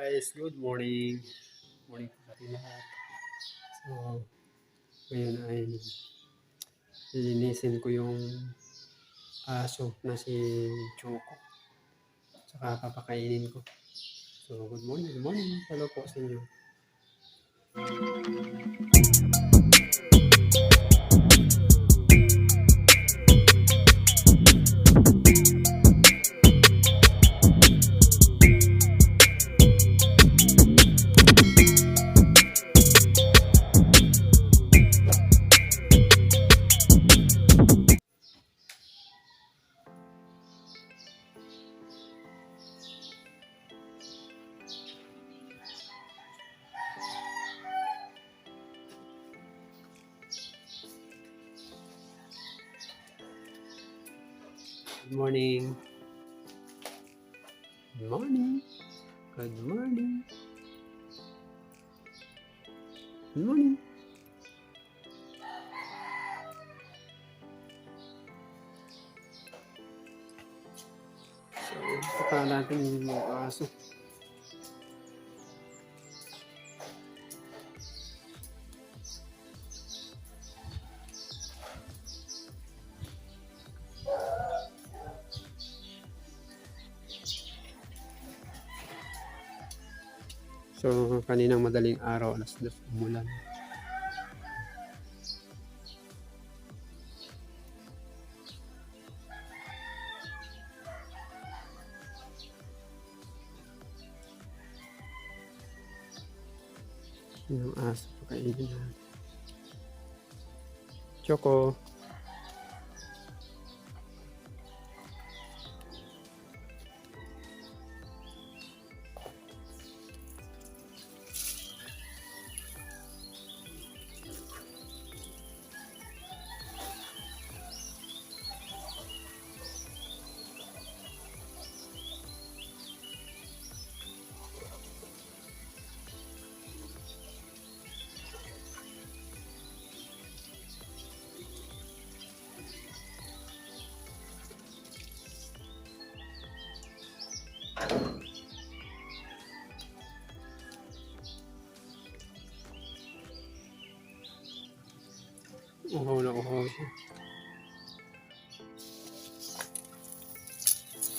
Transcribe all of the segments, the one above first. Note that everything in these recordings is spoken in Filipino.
guys, good morning. Morning po sa ating lahat. So, ngayon ay lilinisin ko yung aso na si Choco. Saka papakainin ko. So, good morning, good morning. Hello po sa inyo. Good morning. Good morning. Good morning. Good morning. So, paka natin yung mga aso. So, kaninang madaling araw, alas dos umulan. Yung aso, pakainin natin. Choco.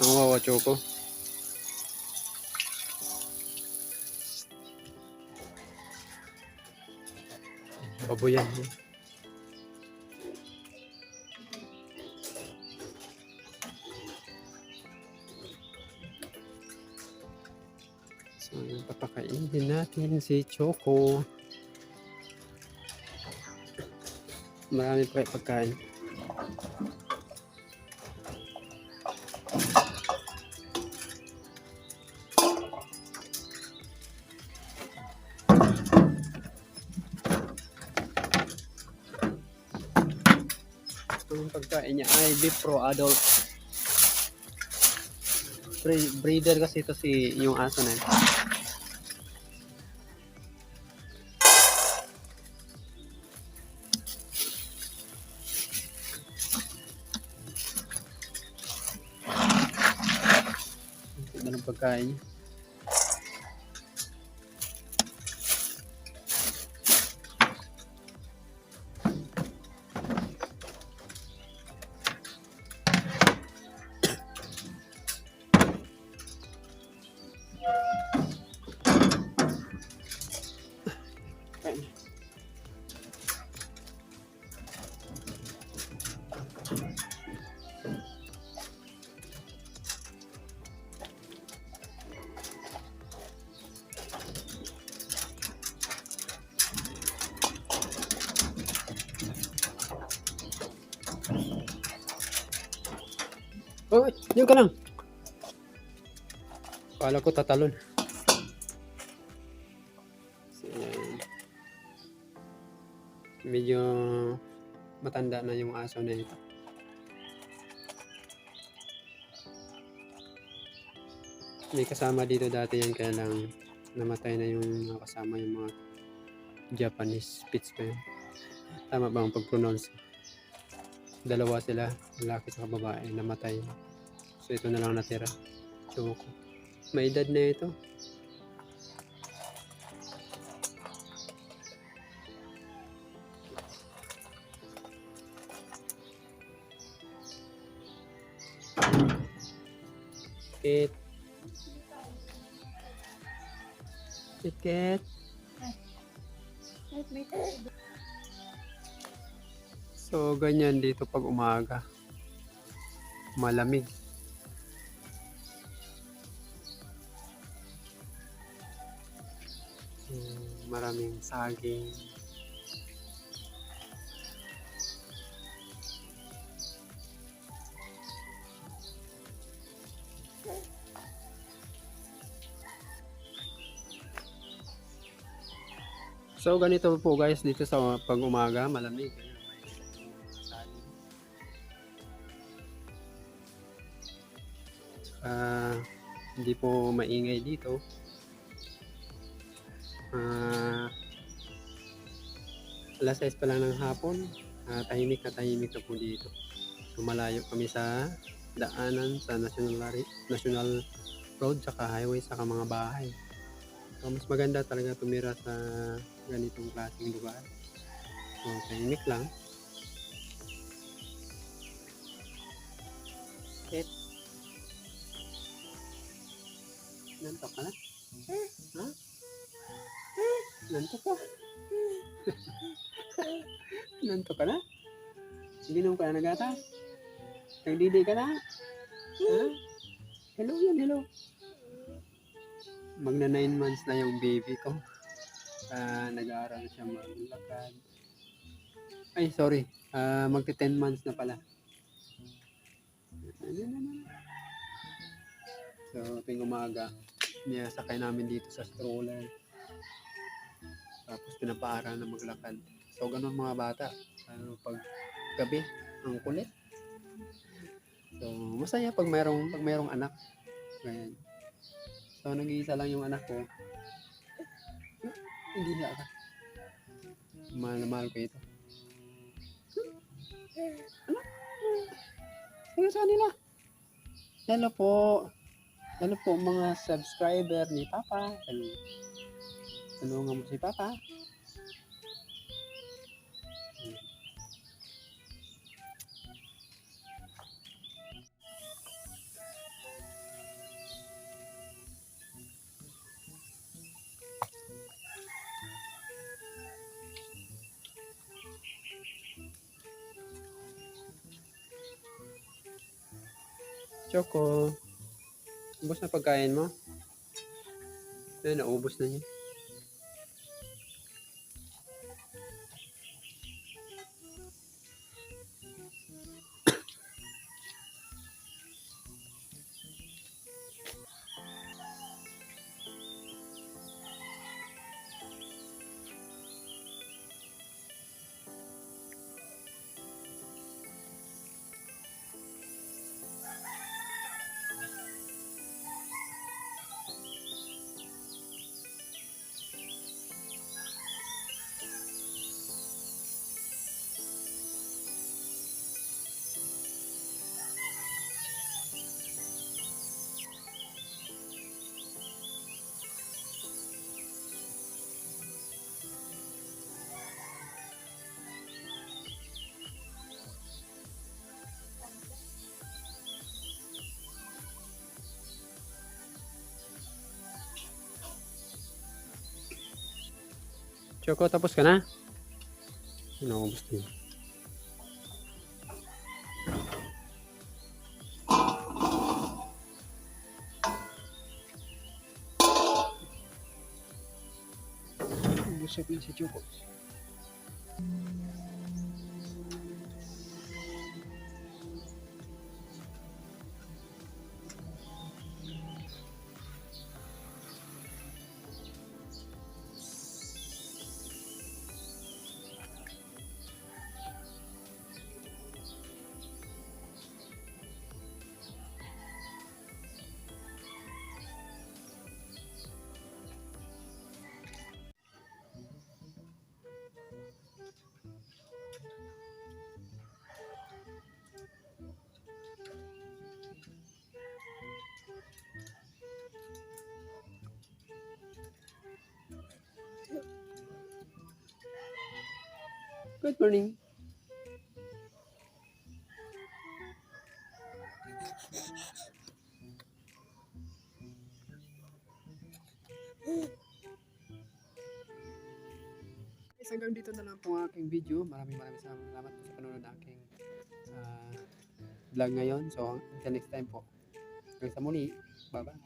Ang wawa, Choco. Baboyan mo. So, papakainin natin si Choco. Marami pa pagkain. Ang pagkain niya ay beef pro adult. Bre- breeder kasi ito si yung aso na yun. Ng pagkain niya. Uy, yun ka lang. Kala ko tatalon. So, yan. Medyo matanda na yung aso na ito. May kasama dito dati yan kaya lang namatay na yung mga kasama yung mga Japanese Spitz pa yun. Tama ba ang pag-pronounce? dalawa sila lalaki sa babae namatay so ito na lang natira choco may edad na ito Kit. Kit, Kit. Kit, may. So, ganyan dito pag umaga. Malamig. Hmm, maraming saging. So ganito po guys dito sa pag umaga malamig. Hindi po maingay dito. Ah, alas 6 pa lang ng hapon. Ah, tahimik na tahimik na po dito. So, malayo kami sa daanan sa national national road saka highway saka mga bahay. So, mas maganda talaga tumira sa ganitong klaseng lugar. So, tahimik lang. Kit. Nantok ka na? Ha? Nantok ka? Nantok ka na? Ginom ka na nagata? Nagdidi ka na? Ha? Hello yan, hello. Magna 9 months na yung baby ko. Ah, nag-aaral siya maglakad. Ay, sorry. Ah, magti 10 months na pala. So, tuwing umaga, niyasakay namin dito sa stroller. Tapos pinapaaral na maglakad. So, ganun mga bata. Ano, pag gabi, ang kulit. So, masaya pag mayroong, pag mayroong anak. Ganyan. So, nag-iisa lang yung anak ko. Hindi siya ka. Mahal na mahal ko ito. Ano? Sige sa kanila. Hello po. Hello po mga subscriber ni Papa. Hello. Tulungan mo si Papa. Choco. Ubus na pagkain mo? Ayun, naubos na niya. Choco, tapos ka na? Naubos na yun. Busog na si Choco. Good morning. Guys, hanggang dito na lang po ang aking video. Maraming maraming salamat po sa panonood ng aking uh, vlog ngayon. So, until next time po. Hanggang sa muli. Bye-bye.